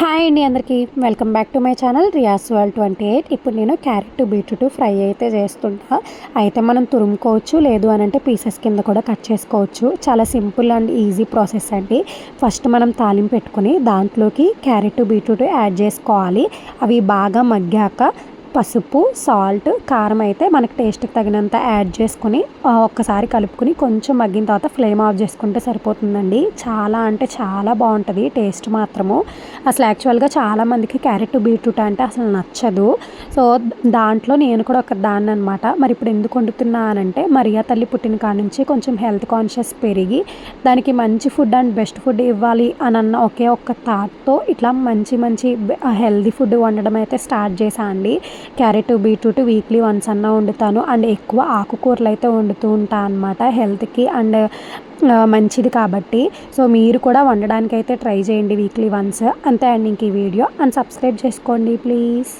Hi అండి అందరికీ. Welcome back to my channel Ria's world twenty eight. ఇప్పుడు నేను క్యారెట్ బీట్రూట్ ఫ్రై అయితే చేస్తుంటా. అయితే మనం తురుముకోవచ్చు లేదు అని అంటే పీసెస్ కింద కూడా కట్ చేసుకోవచ్చు. చాలా సింపుల్ అండ్ ఈజీ ప్రాసెస్ అండి. ఫస్ట్ మనం తాలింపు పెట్టుకుని దాంట్లోకి క్యారెట్ బీట్రూట్ యాడ్ చేసుకోవాలి. అవి బాగా మగ్గాక పసుపు సాల్ట్ కారం అయితే మనకి టేస్ట్కి తగినంత యాడ్ చేసుకుని ఒక్కసారి కలుపుకుని కొంచెం మగ్గిన తర్వాత ఫ్లేమ్ ఆఫ్ చేసుకుంటే సరిపోతుందండి. చాలా అంటే చాలా బాగుంటుంది టేస్ట్ మాత్రము. అసలు యాక్చువల్గా చాలామందికి క్యారెట్ బీట్రూట్ అంటే అసలు నచ్చదు. సో దాంట్లో నేను కూడా ఒక దాన్ని అనమాట మరి ఇప్పుడు ఎందుకు వండుతున్నానంటే మరియా తల్లి పుట్టిన కాడ నుంచి కొంచెం హెల్త్ కాన్షియస్ పెరిగి దానికి మంచి ఫుడ్ అండ్ బెస్ట్ ఫుడ్ ఇవ్వాలి అని అన్న ఒకే ఒక్క థాట్తో ఇట్లా మంచి మంచి హెల్దీ ఫుడ్ వండడం అయితే స్టార్ట్ చేసా అండి. క్యారెట్ బీట్రూట్ వీక్లీ వన్స్ అన్న వండుతాను. అండ్ ఎక్కువ ఆకుకూరలు అయితే వండుతూ ఉంటాను అనమాట హెల్త్కి అండ్ మంచిది కాబట్టి. సో మీరు కూడా వండడానికైతే ట్రై చేయండి వీక్లీ వన్స్. అంతే అండి ఇంక ఈ వీడియో. అండ్ సబ్స్క్రైబ్ చేసుకోండి ప్లీజ్.